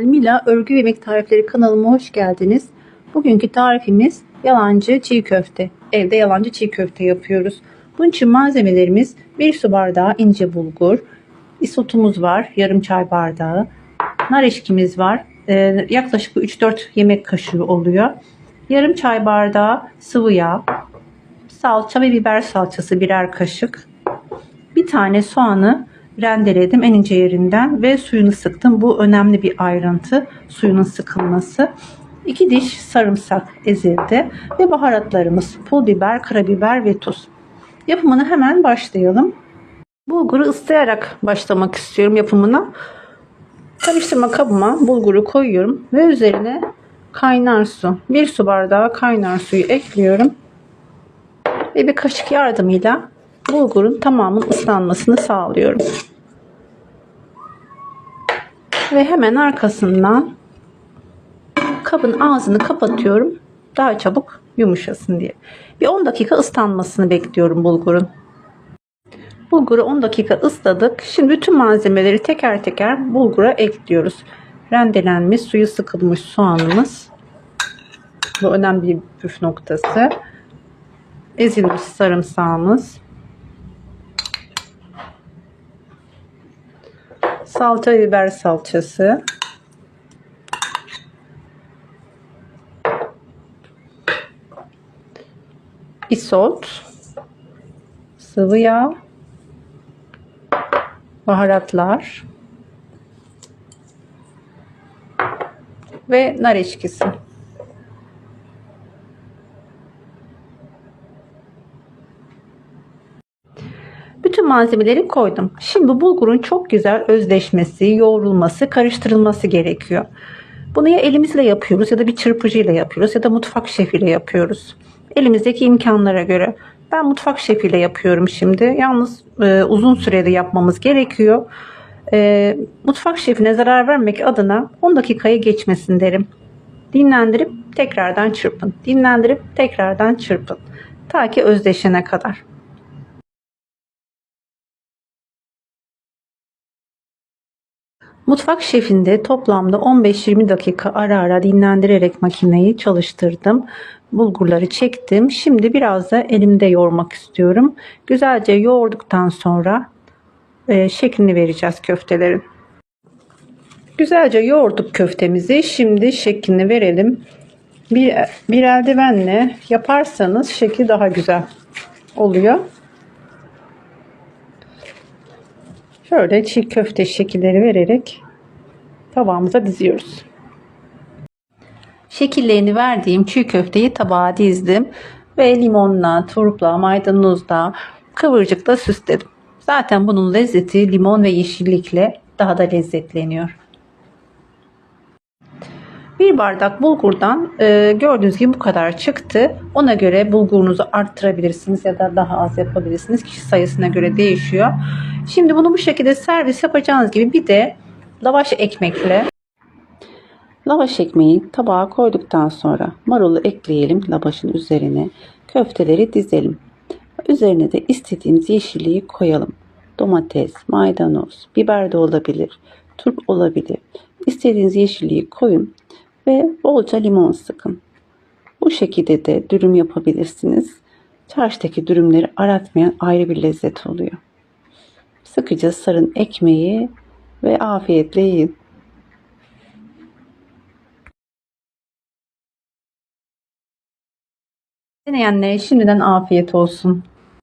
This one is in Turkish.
Mila Örgü Yemek Tarifleri kanalıma hoş geldiniz. Bugünkü tarifimiz yalancı çiğ köfte. Evde yalancı çiğ köfte yapıyoruz. Bunun için malzemelerimiz 1 su bardağı ince bulgur, isotumuz var yarım çay bardağı, nar eşkimiz var Ee, yaklaşık 3-4 yemek kaşığı oluyor. Yarım çay bardağı sıvı yağ, salça ve biber salçası birer kaşık, bir tane soğanı rendeledim en ince yerinden ve suyunu sıktım. Bu önemli bir ayrıntı. Suyunun sıkılması. 2 diş sarımsak ezildi ve baharatlarımız pul biber, karabiber ve tuz. Yapımına hemen başlayalım. Bulguru ıslayarak başlamak istiyorum yapımına. Karıştırma kabıma bulguru koyuyorum ve üzerine kaynar su. 1 su bardağı kaynar suyu ekliyorum. Ve bir kaşık yardımıyla bulgurun tamamının ıslanmasını sağlıyorum. Ve hemen arkasından kabın ağzını kapatıyorum. Daha çabuk yumuşasın diye. Bir 10 dakika ıslanmasını bekliyorum bulgurun. Bulguru 10 dakika ısladık. Şimdi bütün malzemeleri teker teker bulgura ekliyoruz. Rendelenmiş, suyu sıkılmış soğanımız. Bu önemli bir püf noktası. Ezilmiş sarımsağımız. Salça biber salçası. Isot. Sıvı yağ. Baharatlar. Ve nar eşkisi. Bütün malzemeleri koydum. Şimdi bulgurun çok güzel özleşmesi, yoğrulması, karıştırılması gerekiyor. Bunu ya elimizle yapıyoruz ya da bir çırpıcıyla yapıyoruz ya da mutfak şefiyle yapıyoruz. Elimizdeki imkanlara göre. Ben mutfak şefiyle yapıyorum şimdi. Yalnız e, uzun sürede yapmamız gerekiyor. E, mutfak şefine zarar vermek adına 10 dakikayı geçmesin derim. Dinlendirip tekrardan çırpın. Dinlendirip tekrardan çırpın. Ta ki özdeşene kadar. Mutfak şefinde toplamda 15-20 dakika ara ara dinlendirerek makineyi çalıştırdım. Bulgurları çektim. Şimdi biraz da elimde yoğurmak istiyorum. Güzelce yoğurduktan sonra e, şeklini vereceğiz köftelerin. Güzelce yoğurduk köftemizi. Şimdi şeklini verelim. Bir, bir eldivenle yaparsanız şekli daha güzel oluyor. Şöyle çiğ köfte şekilleri vererek tabağımıza diziyoruz. Şekillerini verdiğim çiğ köfteyi tabağa dizdim ve limonla, turpla, maydanozla, kıvırcıkla süsledim. Zaten bunun lezzeti limon ve yeşillikle daha da lezzetleniyor. Bir bardak bulgurdan e, gördüğünüz gibi bu kadar çıktı. Ona göre bulgurunuzu arttırabilirsiniz ya da daha az yapabilirsiniz. Kişi sayısına göre değişiyor. Şimdi bunu bu şekilde servis yapacağınız gibi bir de lavaş ekmekle lavaş ekmeği tabağa koyduktan sonra marulu ekleyelim lavaşın üzerine. Köfteleri dizelim. Üzerine de istediğimiz yeşilliği koyalım. Domates, maydanoz, biber de olabilir, turp olabilir. İstediğiniz yeşilliği koyun ve bolca limon sıkın. Bu şekilde de dürüm yapabilirsiniz. Çarşıdaki dürümleri aratmayan ayrı bir lezzet oluyor. Sıkıca sarın ekmeği ve afiyetle yiyin. Deneyenlere şimdiden afiyet olsun.